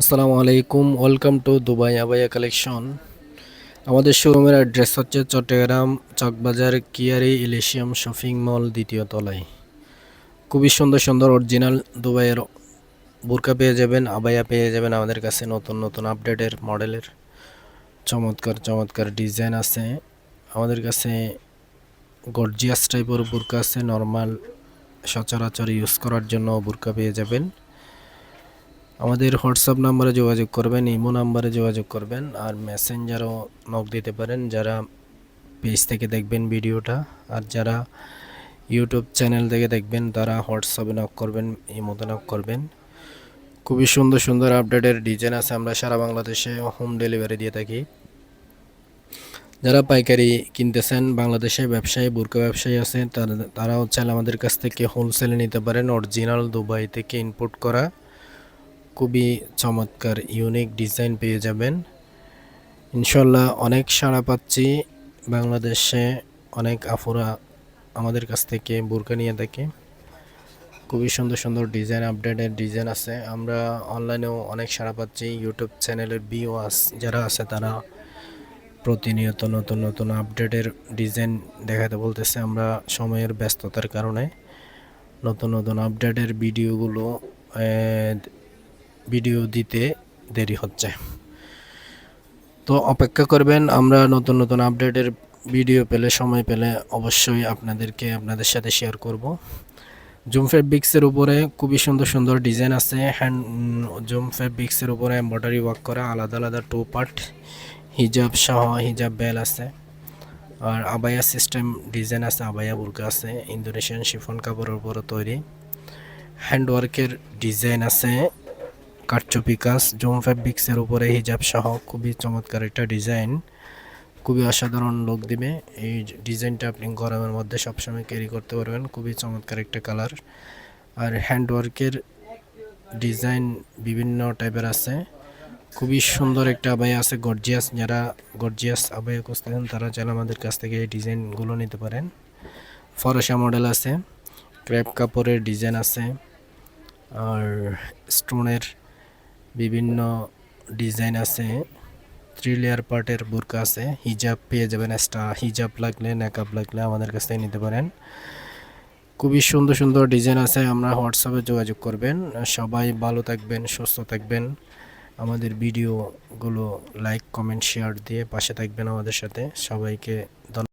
আসসালামু আলাইকুম welcome to Dubai আবাইয়া কালেকশন আমাদের শোরুমের অ্যাড্রেস হচ্ছে চট্টগ্রাম চকবাজার কিয়ারি ইলিশিয়াম শপিং মল দ্বিতীয় তলায়। খুবই সুন্দর সুন্দর অরিজিনাল দুবাইয়ের বোরকা পেয়ে যাবেন, আবাইয়া পেয়ে যাবেন আমাদের কাছে নতুন নতুন আপডেটের মডেলের। চমৎকার চমৎকার ডিজাইন আছে। আমাদের কাছে গর্জিয়াস টাইপের বোরকা আছে নর্মাল সচরাচর ইউজ করার জন্য বোরকা পেয়ে যাবেন। আমাদের হোয়াটসঅ্যাপ নাম্বারে যোগাযোগ করবেন, ইমো নাম্বারে যোগাযোগ করবেন আর মেসেঞ্জারও নক দিতে পারেন যারা পেজ থেকে দেখবেন ভিডিওটা। আর যারা ইউটিউব চ্যানেল থেকে দেখবেন, তারা হোয়াটসঅ্যাপে নক করবেন, ইমোতে নক করবেন। খুবই সুন্দর সুন্দর আপডেটের ডিজাইন আছে। আমরা সারা বাংলাদেশে হোম ডেলিভারি দিয়ে থাকি। যারা পাইকারি কিনতেছেন, বাংলাদেশে ব্যবসায়ী, বুরকা ব্যবসায়ী আছে, তারা তারাও চাইলে আমাদের কাছ থেকে হোলসেলে নিতে পারেন। অরিজিনাল দুবাই থেকে ইম্পোর্ট করা। খুবই চমৎকার ইউনিক ডিজাইন পেয়ে যাবেন। ইনশাল্লাহ অনেক সাড়া পাচ্ছি বাংলাদেশে, অনেক আফুরা আমাদের কাছ থেকে বোরকা নিয়ে থাকে। খুবই সুন্দর সুন্দর ডিজাইন আপডেটের ডিজাইন আছে। আমরা অনলাইনেও অনেক সাড়া পাচ্ছি ইউটিউব চ্যানেলের বিওয়াস যারা আছে তারা প্রতিনিয়ত নতুন নতুন আপডেটের ডিজাইন দেখাতে বলতেছে আমরা সময়ের ব্যস্ততার কারণে। নতুন নতুন আপডেটের ভিডিওগুলো ভিডিও দিতে দেরি হচ্ছে। তো অপেক্ষা করবেন, আমরা নতুন নতুন আপডেটের ভিডিও পেলে, সময় পেলে অবশ্যই আপনাদেরকে আপনাদের সাথে শেয়ার করব। জুম ফেব্রিক্সের উপরে খুবই সুন্দর সুন্দর ডিজাইন আছে। হ্যান্ড জুম ফেব্রিক্সের উপরে এম্বয়ডারি ওয়ার্ক করা, আলাদা আলাদা টু পার্ট হিজাব সহ হিজাব বেল আছে। আর আবায়া সিস্টেম ডিজাইন আছে আবায়া বুরকা আছে ইন্দোনেশিয়ান শিফন কাপড়ের উপরে তৈরি। হ্যান্ডওয়ার্কের ডিজাইন আছে। কাঠচুপি কাজ জুম ফ্যাব্রিক্সের উপরে হিজাব সহ খুবই চমৎকার একটা ডিজাইন। খুবই অসাধারণ লোক দিবে। এই ডিজাইনটা আপনি গরমের মধ্যে সবসময় ক্যারি করতে পারবেন। খুবই চমৎকার একটা কালার আর হ্যান্ডওয়ার্কের ডিজাইন বিভিন্ন টাইপের আছে। খুবই সুন্দর একটা আবাই আছে। গর্জিয়াস যারা গর্জিয়াস আবাইয়া খুঁজতেছেন, তারা চাইলে আমাদের কাছ থেকে এই ডিজাইনগুলো নিতে পারেন। ফরসা মডেল আছে। ক্র্যাপ কাপড়ের ডিজাইন আছে। আর স্টোনের বিভিন্ন ডিজাইন আছে থ্রি লেয়ার পার্টের বুরকা আছে, হিজাব পেয়ে যাবেন এক্সট্রা হিজাব লাগলে নেকআপ লাগলে আমাদের কাছ থেকে নিতে পারেন। খুবই সুন্দর সুন্দর ডিজাইন আছে, আমরা হোয়াটসঅ্যাপে যোগাযোগ করবেন। সবাই ভালো থাকবেন, সুস্থ থাকবেন। আমাদের ভিডিওগুলো লাইক কমেন্ট শেয়ার দিয়ে পাশে থাকবেন আমাদের সাথে। সবাইকে ধন্যবাদ।